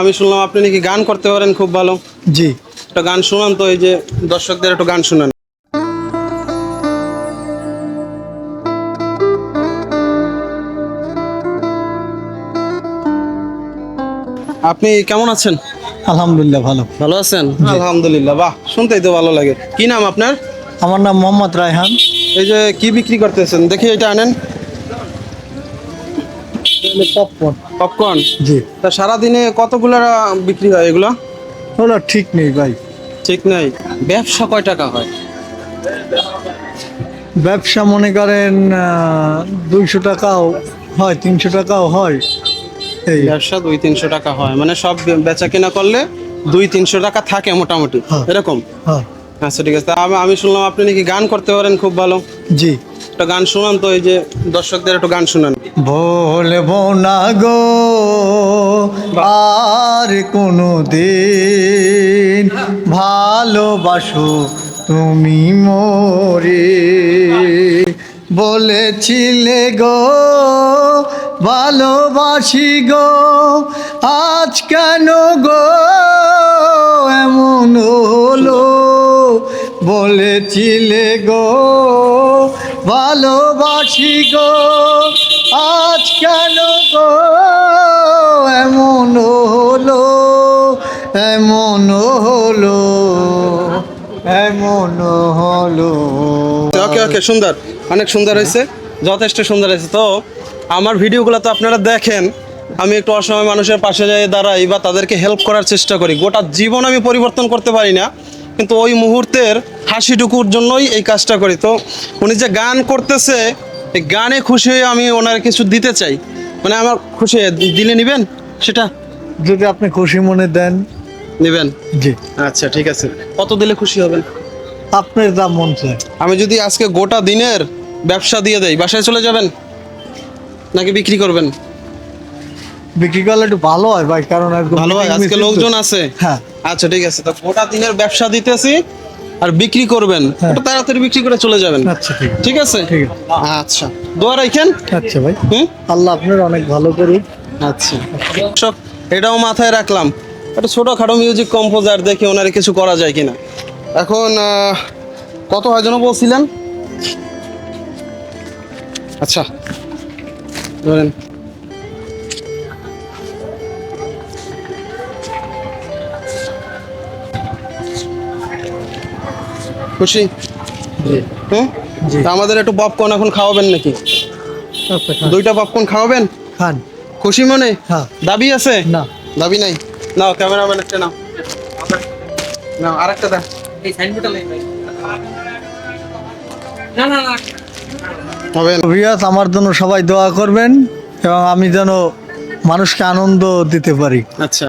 আমি শুনলাম আপনি নাকি গান করতে পারেন খুব ভালো। জি। একটা গান শোনান তো এই যে দর্শকদের একটু গান শোনান। আপনি কেমন আছেন? আলহামদুলিল্লাহ ভালো। ভালো আছেন? আলহামদুলিল্লাহ বাহ শুনতেই তো ভালো লাগে। কি নাম আপনার? আমার নাম মোহাম্মদ রায়হান। এই যে কি বিক্রি করতেছেন? দেখি এটা আনেন। পপকর্ন পপকর্ন জি। তা সারাদিনে কতগুলো বিক্রি হয় এগুলো? ওগুলো ঠিক নেই ভাই। ঠিক নাই। ব্যবসা কয় টাকা হয়? ব্যবসা মনে করেন দুইশো টাকাও হয় তিনশো টাকাও হয়। এই। ব্যবসা দুই তিনশো টাকা হয়। মানে সব বেচা কেনা করলে দুই তিনশো টাকা থাকে মোটামুটি। হ্যাঁ। এরকম? হ্যাঁ। আচ্ছা ঠিক আছে। আমি আমি শুনলাম আপনি নাকি গান করতে পারেন খুব ভালো। জি। একটা গান শোনান তো, এই যে দর্শকদের একটু গান শোনান। বলব না গো, আর কোনো দিন ভালোবাসো তুমি মোরে। বলেছিলে গো, ভালোবাসি গো, আজ কেন গো, এমন হলো? বলেছিলে গো ভালোবাসি গো, আজ কেন গো? এমন হলো এমন হলো এমন হলো। ওকে ওকে, সুন্দর। অনেক সুন্দর হয়েছে, যথেষ্ট সুন্দর হয়েছে। তো আমার ভিডিওগুলো তো আপনারা দেখেন, আমি একটু অসময় মানুষের পাশে যাই দাঁড়াই বা তাদেরকে হেল্প করার চেষ্টা করি। গোটা জীবন আমি পরিবর্তন করতে পারি না। কিন্তু ওই মুহূর্তের হাসিটুকুর জন্যই এই কাজটা করি। তো উনি যে গান করতেছে এই গানে খুশি হয়ে আমি ওনার কিছু দিতে চাই। মানে আমার খুশি দিলে নিবেন সেটা? যদি আপনি খুশি মনে দেন। নেবেন? জি। আচ্ছা ঠিক আছে। কত দিলে খুশি হবেন? আপনার যা মন চায়। আমি যদি আজকে গোটা দিনের ব্যবসা দিয়ে দেই বাসায় চলে যাবেন? নাকি বিক্রি করবেন? বিক্রি করলে একটু ভালো হয় ভাই কারণ ভালো হয় আজকে লোকজন আছে? হ্যাঁ। আচ্ছা ঠিক আছে তো গোটা দিনের ব্যবসা দিতেছি আর বিক্রি করবেন হ্যাঁ। একটু তাড়াতাড়ি বিক্রি করে চলে যাবেন। আচ্ছা ঠিক আছে। আচ্ছা দোয়া রাখেন। আচ্ছা ভাই। হুম? আল্লাহ আপনার অনেক ভালো করুক। আচ্ছা। দর্শক, এটাও মাথায় রাখলাম একটা ছোটখাটো মিউজিক কম্পোজার দেখে ওনারে কিছু করা যায় কিনা। এখন কত হয় যেন বলছিলেন? আচ্ছা ধরেন। খুশি। তা আমাদের একটু পপকর্ন এখন খাওয়াবেন নাকি? দুইটা পপকর্ন খাওয়াবেন? খান। খুশি মনে? হ্যাঁ। দাবি আছে? না। দাবি নাই? নাও ক্যামেরাম্যান একটা নাও। নাও আরেকটা দাও এই সাইনবোর্ডটা না না না। না। রিয়াজ আমার জন্য সবাই দোয়া করবেন এবং আমি যেন মানুষকে আনন্দ দিতে পারি। আচ্ছা।